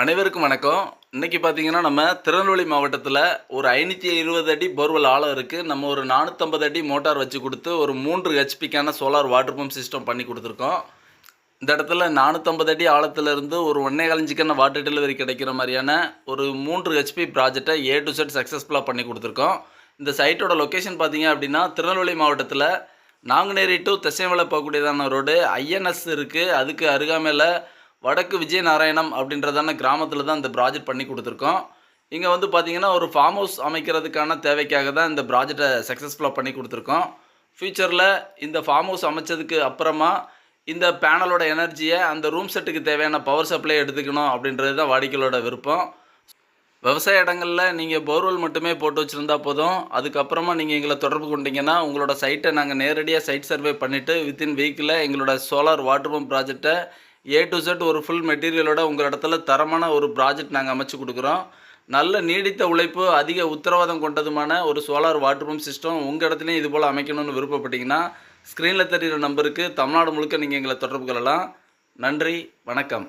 அனைவருக்கும் வணக்கம். இன்றைக்கி பார்த்தீங்கன்னா நம்ம திருநெல்வேலி மாவட்டத்தில் ஒரு ஐநூற்றி இருபது அடி போர்வெல் ஆழம் இருக்குது நம்ம ஒரு நானூற்றம்பது அடி மோட்டார் வச்சு கொடுத்து ஒரு மூன்று ஹெச்பிக்கான சோலார் வாட்டர் பம்ப் சிஸ்டம் பண்ணி கொடுத்துருக்கோம். இந்த இடத்துல நானூற்றம்பது அடி ஆழத்துலேருந்து ஒரு ஒன்றே கலஞ்சிக்கான வாட்டர் டெலிவரி கிடைக்கிற மாதிரியான ஒரு மூன்று ஹெச்பி ப்ராஜெக்டை ஏ டு செட் சக்ஸஸ்ஃபுல்லாக பண்ணி கொடுத்துருக்கோம். இந்த சைட்டோட லொக்கேஷன் பார்த்தீங்க அப்படின்னா திருநெல்வேலி மாவட்டத்தில் நாங்குநேரி டு திசைமலை போகக்கூடியதான ரோடு ஐஎன்எஸ் இருக்குது அதுக்கு அருகாமையில் வடக்கு விஜயநாராயணம் அப்படின்றதான கிராமத்தில் தான் இந்த ப்ராஜெக்ட் பண்ணி கொடுத்துருக்கோம். இங்கே வந்து பார்த்தீங்கன்னா ஒரு ஃபார்ம் ஹவுஸ் அமைக்கிறதுக்கான தேவைக்காக தான் இந்த ப்ராஜெக்டை சக்ஸஸ்ஃபுல்லாக பண்ணி கொடுத்துருக்கோம். ஃப்யூச்சரில் இந்த ஃபார்ம் ஹவுஸ் அமைச்சதுக்கு அப்புறமா இந்த பேனலோட எனர்ஜியை அந்த ரூம் செட்டுக்கு தேவையான பவர் சப்ளை எடுத்துக்கணும் அப்படின்றது தான் வாடிக்கையோட விருப்பம். விவசாய இடங்களில் நீங்கள் போர்வெல் மட்டுமே போட்டு வச்சுருந்தா போதும். அதுக்கப்புறமா நீங்கள் எங்களை தொடர்பு கொண்டீங்கன்னா உங்களோட சைட்டை நாங்கள் நேரடியாக சைட் சர்வே பண்ணிவிட்டு வித்தின் வீக்கில் எங்களோட சோலார் வாட்டர் பம்ப் ப்ராஜெக்டை ஏ டு செட் ஒரு ஃபுல் மெட்டீரியலோட உங்கள் இடத்துல தரமான ஒரு ப்ராஜெக்ட் நாங்கள் அமைச்சு கொடுக்குறோம். நல்ல நீடித்த உழைப்பு அதிக உத்தரவாதம் கொண்டதுமான ஒரு சோலார் வாட்டர் பம்ப் சிஸ்டம் உங்கள் இடத்துலையும் இது போல் அமைக்கணும்னு விருப்பப்பட்டீங்கன்னா ஸ்க்ரீனில் தெரிகிற நம்பருக்கு தமிழ்நாடு முழுக்க நீங்கள் எங்களை தொடர்பு கொள்ளலாம். நன்றி வணக்கம்.